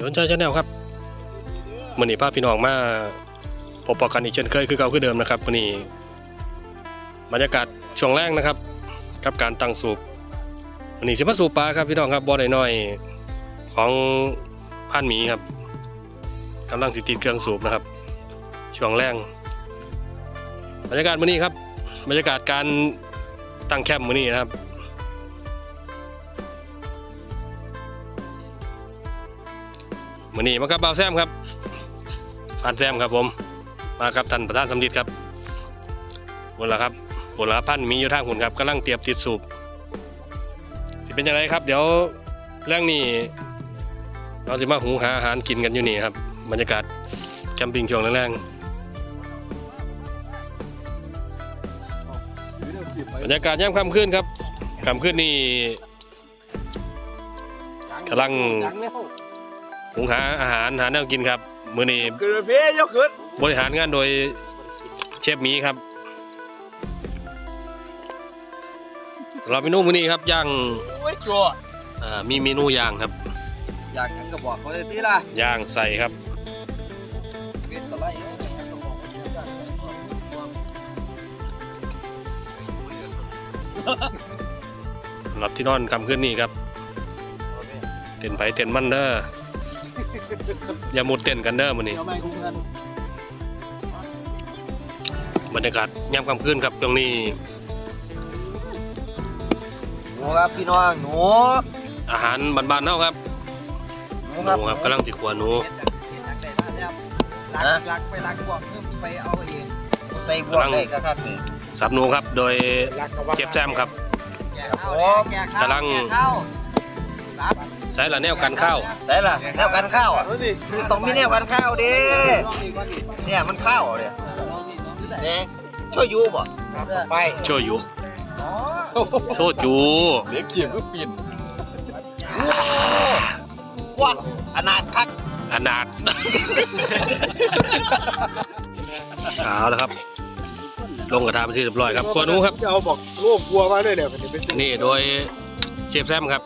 ยนต์ชายชาแนลครับมื่อนี้พาพี่น้องมาพบปะกันอีกเช่นเคยคือเก่าคือเดิมนะครับมื่อนี้บรรยากาศช่วงแรกนะครับ กับการตั้งสูบวันนี้สิมาสูบปลาครับพี่น้องครับบ่อใดน้อยของพันหมีครับกำลังติดติดเครื่องสูบนะครับ ช่วงแรกบรรยากาศมื่อนี้ครับ บรรยากาศการตั้งแคมป์มื่อนี้นะครับ มือนี้มากับบ่าวแซมครับพานแซมครับผม มากับท่านประธานสำลิดครับบนละครับบนละพันมีอยู่ทางหุ่นครับกำลังเตรียมติดสูบสิเป็นยังไงครับ เดี๋ยวเรื่องนี้เราจะมาหุงหาอาหารกินกันอยู่นี่ครับ บรรยากาศแคมปิ้งช่วงแรงๆบรรยากาศย่ำค่ำขึ้นครับค่ำขึ้นนี่กำลัง หุงหาอาหารหาแนวกินครับ มื้อนี้เกิดเพี้ยยกขึ้นบริหารงานโดยเชฟหมีครับเราเมนูมื้อนี้ครับย่างโอ้ยจั่วอ่ามีเมนูย่างครับอยากหยังก็บอกเขาเลยทีล่ะย่างใส่ครับเป็นตะไลเอ้ยหยังก็บอกเขาเลยจ้ะหลับที่นอนคำขึ้นนี่ครับ เต้นไผเต้นมันเด้อ อย่ามุดเต้นกันเด้อมื้อนี้ เดี๋ยวไม่คุ้มกันบรรยากาศยามค่ำคืนครับตรงนี้ หนูครับพี่น้องหนูอาหารบ้านๆเฮาครับหนูหครับนูครับกำลังสิขัวหนูลักลักไปลักบวกไปเอาเองใส่บวกได้ก็ครับนี่สับหนูครับ โดยเชฟแซมครับกำลัง ใช้ละแนวกันข้าวได้ล่ะแนวกันข้าวอะต้องมีแนวกันข้าวดิเนี่ยมันข้าวเนี่ยเนี่ยช่วยยูบ่ไปโชยุอ๋อโชจูเล็กเขียงก็ปิ่นว้าขนาดคักขนาดเอาแล้วครับ ลงกระทะไปนที่เรียบร้อยครับขัวหนูครับจะเอาบอกโลกกลัวมาเลยเนี่ยมันจะไปซื้อนี่โดยเชฟแซมครับ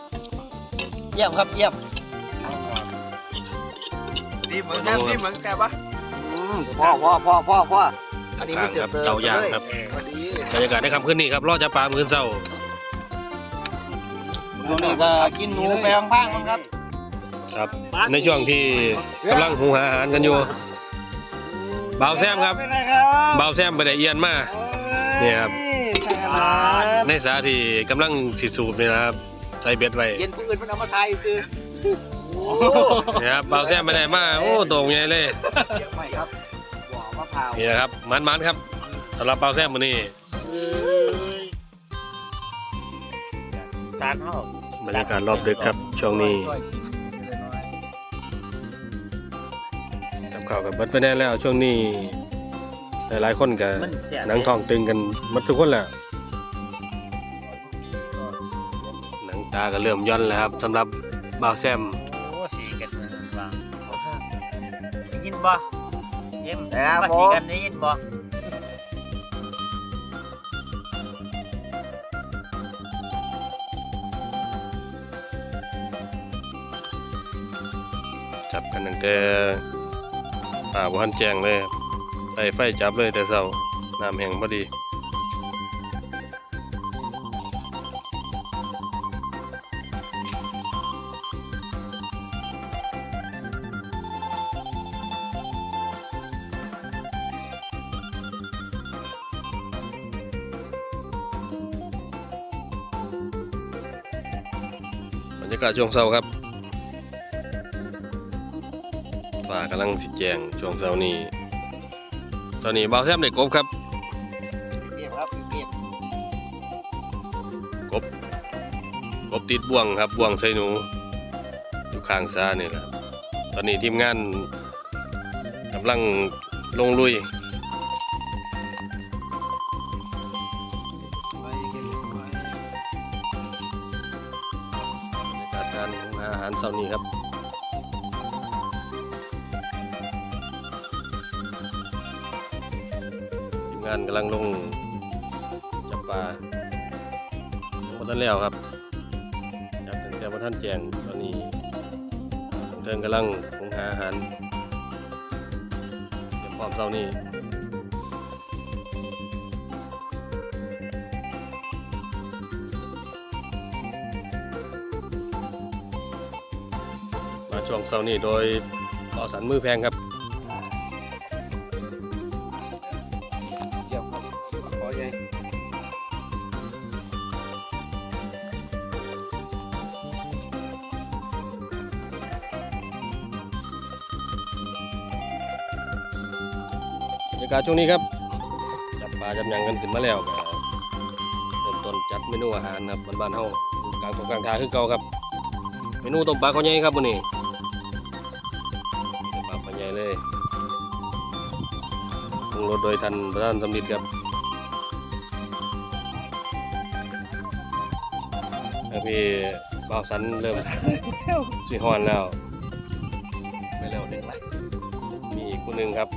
เยี่ยมครับเยี่ยมดีเหมือนกันดีเหมือนแต่ปะพ่อพ่อพ่อพ่อพ่ออันนี้กไม่ลางเจ็ครับเติมเตาย่างครับพอดีบรรยากาศในค่ำคืนนี้ครับรอจะปลามื้อเช้าตรงนี้ก็กินหนูแปลงพังมั้งครับ ครับ ในช่วงที่กำลังหุงหาอาหารกันอยู่บ่าวแซมครับเป็นไรครับบ่าวแซมไปได้เอียนมาเนี่ยครับขนาดในสาที่กำลังสิสูบนี่นะครับ ใส่เบ็ดไว้เย็นผู้อื่นมันเอามาไทยคือนี่ครับบ่าวแซมไปได้มาโอ้โด่งใหญ่เลยไม่ครับหัวมะพร้าวนี่นะครับมันๆครับสำหรับบ่าวแซมมื้อนี้ตานเขาบรรยากาศรอบดึกครับช่วงนี้กับข่าวกับเบิดไปแน่แล้วช่วงนี้หลายๆคนก็หนังท้องตึงกันหมดทุกคนแหละ ตาก็เริ่มย่อนแล้วครับสำหรับบ่าวแซมโอ้สีกันบ้างได้ยินบ่เอ็มนะครับว่าผสีม กันได้ยินบ่จับกันตั้งแต่ป่าบ่ทันแจ้งเลยครับใส่ไฟจับเลยแต่เช้าน้ำแห้งพอดี รรยากาศช่วงเช้าครับฟ้ากำลังสิแจงช่วงเช้านี้ตอนนี้บ่าวแซมได้กบครับเก็บครับเก็บกบกบติดบ่วงครับบ่วงใส่หนูอยู่ข้างซ้านี่แหละครับตอนนี้ทีมงานกำลังลงลุย การหุงหาอาหารเช้านี้ครับทีมงานกำลังลงจับปลายังบ่ทันแล้วครับจับตั้งแต่บ่ทันแจงตอนนี้เดินกำลังคงหาอาหารเตรียมพร้อมเช้านี้ ช่วงเช้านี้โดยต่อสันมือแพงครับเดี๋ยวครับขอใหญ่บรรยากาศช่วงนี้ครับ จับปลาจับยังกันขึ้นมาแล้วก็เริ่มต้นจัดเมนูอาหารครับบ้านๆเฮากลางตรงกลางทางคือเก่าครับเมนูต้มปลาเขาใหญ่ครับวันนี้ ใหญ่เลยปรุงรสโดยท่านประธานสำลิดครับแล้วพี่บ่าวสันเริ่มสีฮ้อนแล้ว ไปแล้วหนึ่งไรมีอีกคนหนึ่งครับ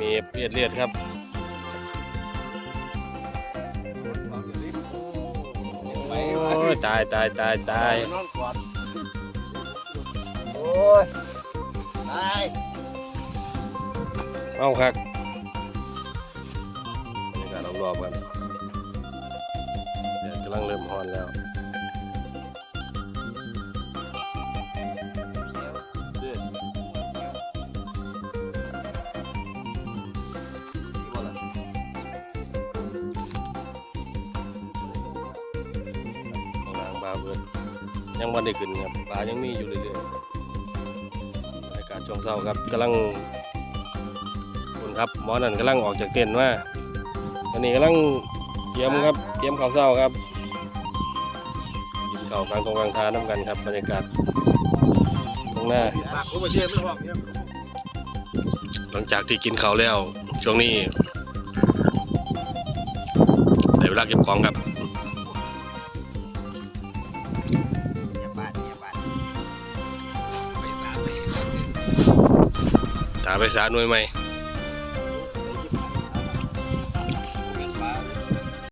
มีเลียดเลียดครับโอ้ยตายตายตายตายนอนกอดโอ้ย เอาครับบรรยากาศรอบๆกันเดี๋ยวกำลังเริ่มฮอนแล้วาเบิดยังวันได้ขึ้นครับปลายังมีอยู่เรื่อยๆบรรยากาศช่วงเช้าครับกำลัง คุณครับหมอนั่นกำลังออกจากเต็นท์มาตอนนี้กำลังเตรียมครับเตรียมข้าวเช้าครับกินข้าวกลางตรงกลางทานน้ำกันครับบรรยากาศตรงหน้า ปากกูมาเชื่อไม่ห้องเนี่ยหลังจากที่กินข้าวแล้ว ช่วงนี้ได้เวลาเก็บของครับอย่าบาดอย่าบาดตาไปสาหน่วยไหม